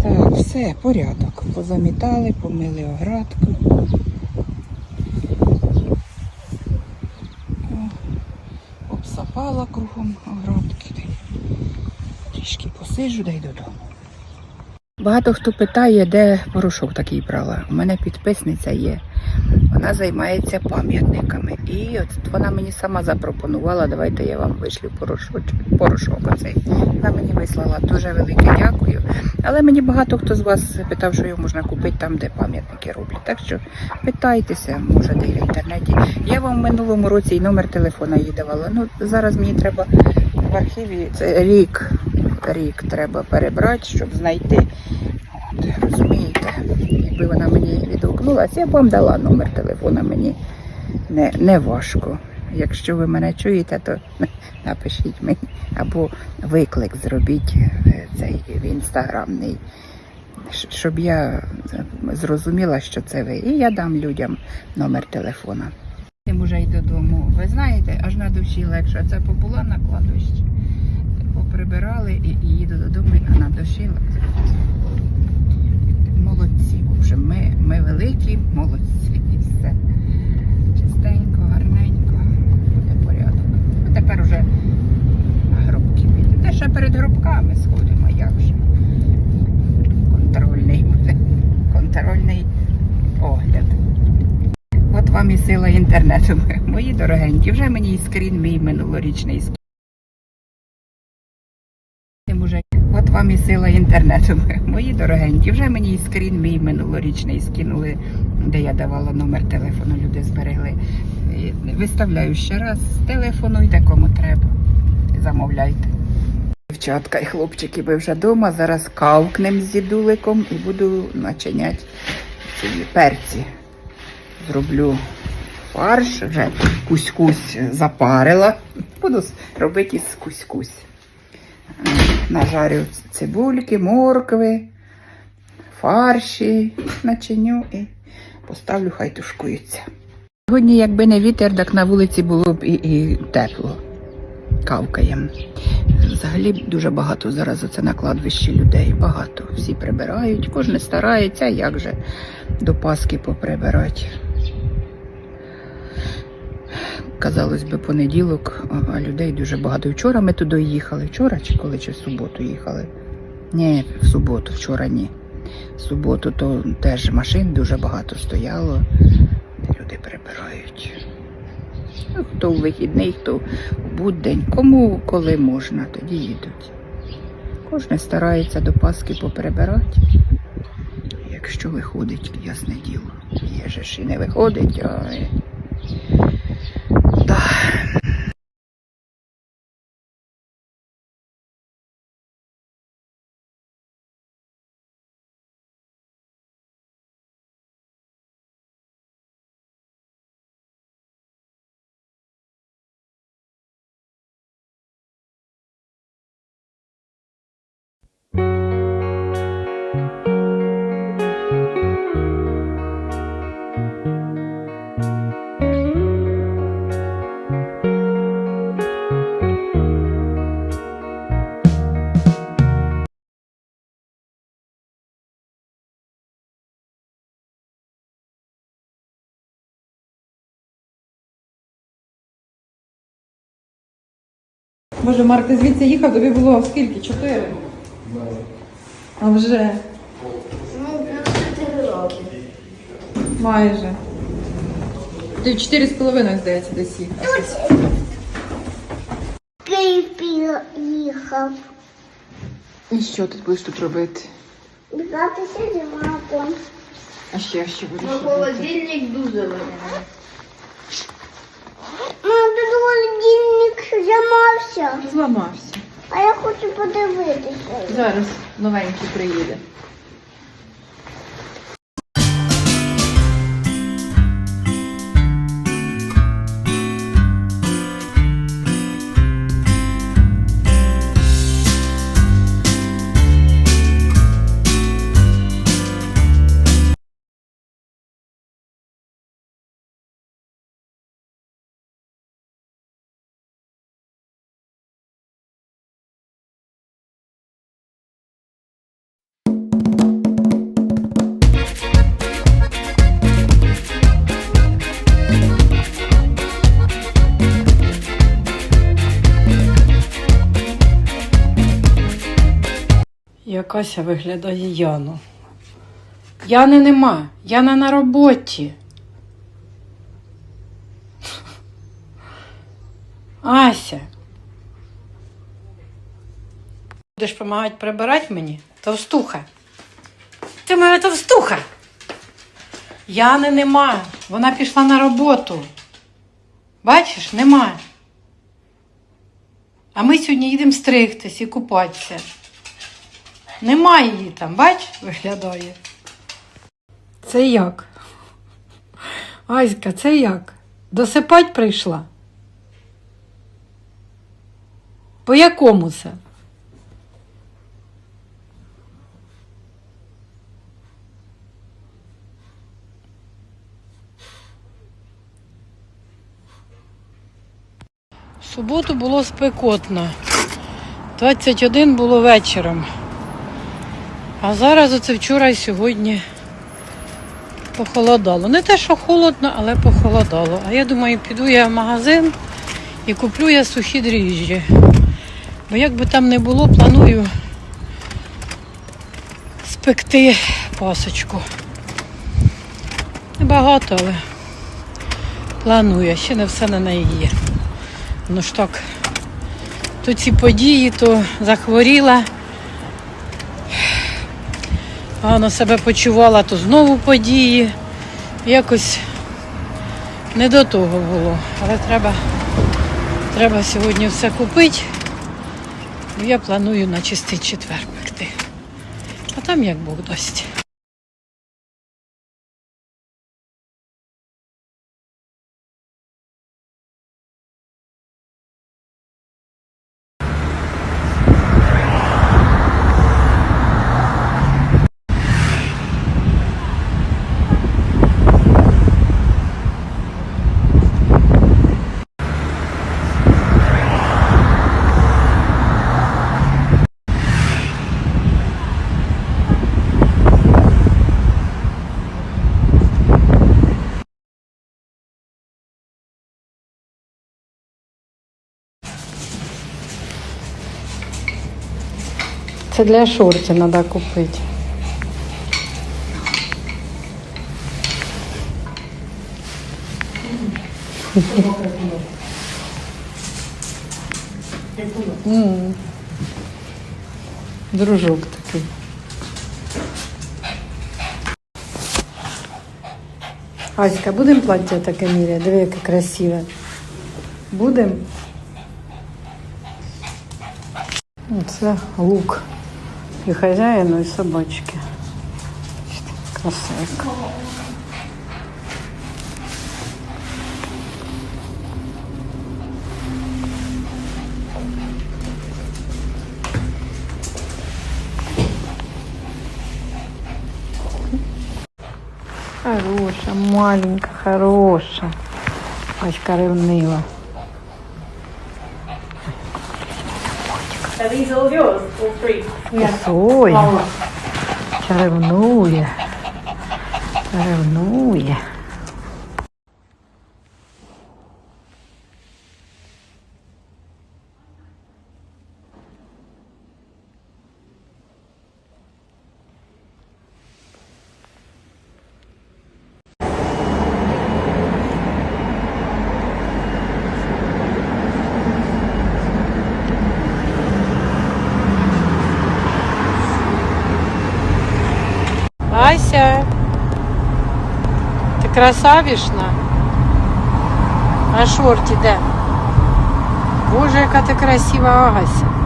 Так, все, порядок. Позамітали, помили оградку. Обсапала кругом оградки. Трішки посижу, дай додому. Багато хто питає, де порошок такий брала. У мене підписниця є. Вона займається пам'ятниками. І от вона мені сама запропонувала, давайте я вам вишлю порошок, порошок оцей. Вона мені вислала дуже велике дякую. Але мені багато хто з вас питав, що його можна купити там, де пам'ятники роблять. Так що питайтеся, може, де в інтернеті. Я вам в минулому році і номер телефона їй давала. Ну зараз мені треба в архіві це рік. Рік треба перебрати, щоб знайти. Розумієте, якби вона мені відгукнулася, я б вам дала номер телефона, мені не, не важко. Якщо ви мене чуєте, то напишіть мені або виклик зробіть е, цей в інстаграмний, щоб я зрозуміла, що це ви. І я дам людям номер телефона. Тим уже й додому. Ви знаєте, аж на душі легше. Це побула на кладовищі. Поприбирали і, їду додому, а на душі легше. Молодці. В общем, ми, ми великі, молодці. І все. Чистенько, гарненько. Буде порядок. А тепер уже на гробки підемо. Та ще перед гробками сходимо, як же. Контрольний буде. Контрольний огляд. От вам і сила інтернету. Мої дорогенькі, вже мені і скрін мій минулорічний скрін. От вам і сила інтернету. Мої дорогенькі, вже мені і скрін мій минулорічний скинули, де я давала номер телефону, люди зберегли. Виставляю ще раз, телефонуйте кому треба. Замовляйте. Дівчатка і хлопчики, ви вже вдома. Зараз кавкнем з дідуликом і буду начиняти ці перці. Зроблю фарш, вже кусь-кусь запарила. Буду робити із кусь-кусь. Нажарю цибульки, моркви, фарші, начиню і поставлю, хай тушкуються. Сьогодні, якби не вітер, так на вулиці було б і, і тепло. Кавкаєм. Взагалі дуже багато зараз оце на кладбищі людей. Багато. Всі прибирають, кожен старається, як же до Пасхи поприбирати. Казалось би, понеділок, а- людей дуже багато. Вчора ми туди їхали. Вчора чи коли чи в суботу їхали? Ні, в суботу, вчора ні. В суботу то теж машин дуже багато стояло. Люди прибирають. Хто у вихідний, хто в буддень. Кому коли можна, тоді їдуть. Кожен старається до Пасхи поприбирати. Якщо виходить, ясне діло. Є ж і не виходить, а. Боже, Марк, ти звідси їхав, тобі було скільки? Чотири? А вже. Ну, 4 роки. Майже. Ти чотири з половиною, здається, десь їхав. Київ їхав. І що ти будеш тут робити? Гратися з матом. А ще що будеш На холодильник дуже великий. Мам, тут холодильник зламався. Зламався. А я хочу подивитися. Зараз новенький приїде. Як Ася виглядає Яну. Яни нема, Яна на роботі. Ася. Будеш допомагати прибирати мені? Товстуха. Ти моя товстуха. Яни нема. Вона пішла на роботу. Бачиш, нема. А ми сьогодні їдемо стригтись і купатися. Нема її там, бач, виглядає. Це як? Аська, це як? Досипать прийшла? По якому це? В суботу було спекотно. 21 було вечором. А зараз оце вчора і сьогодні похолодало. Не те, що холодно, але похолодало. А я думаю, піду я в магазин і куплю я сухі дріжджі. Бо як би там не було, планую спекти пасочку. Небагато, але планую, ще не все на неї є. Ну ж так, то ці події, то захворіла, погано себе почувала, то знову події. Якось не до того було. Але треба, треба сьогодні все купити. Я планую на чистий четвер пекти. А там як Бог дасть. Це для шорті треба купити. М. Дружок такий. Аська, будемо плаття таке міряти? Диви, яке красиве. Будемо? Це лук і хазяїну, і собачки. Красивка. Хороша, маленька, хороша. Ачка ревнива. Are these all yours? All three? Yes. Yeah. Oh. Oh. I don't know, yeah. I don't know, yeah. Ася, ти красавішна. А шорті де? Боже, яка ти красива Ася.